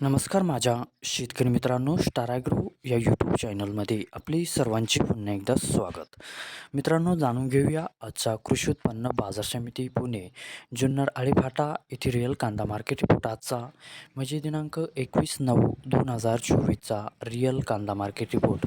नमस्कार माझ्या शेतकरी मित्रांनो स्टारग्रो या यूट्यूब चॅनलमध्ये आपले सर्वांचे पुन्हा एकदा स्वागत. मित्रांनो जाणून घेऊया आजचा कृषी उत्पन्न बाजार समिती पुणे जुन्नर आळीफाटा येथे रिअल कांदा मार्केट रिपोर्ट आजचा. म्हणजे दिनांक एकवीस नऊ दोन हजार चोवीसचा रिअल कांदा मार्केट रिपोर्ट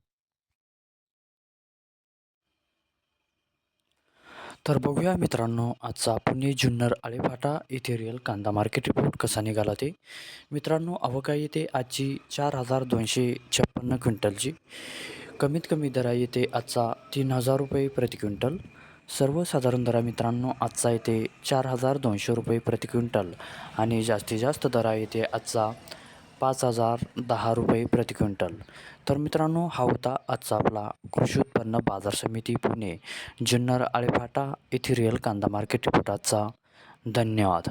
तर बघूया मित्रांनो आजचा पुणे जुन्नर आळेफाटा येथे रिअल कांदा मार्केट रिपोर्ट कसा निघाला ते. मित्रांनो अवका येते आजची चार हजार दोनशे छप्पन्न क्विंटलची. कमीत कमी दरा येते आजचा तीन हजार रुपये प्रति क्विंटल. सर्वसाधारण दरा मित्रांनो आजचा येते चार हजार दोनशे रुपये प्रति क्विंटल. आणि जास्तीत जास्त दरा येते आजचा पाच हजार दहा रुपये प्रति क्विंटल. तर मित्रांनो हा होता आजचा आपला कृषी उत्पन्न बाजार समिती पुणे जुन्नर आळेफाटा येथे रिअल कांदा मार्केट रिपोर्ट आजचा धन्यवाद.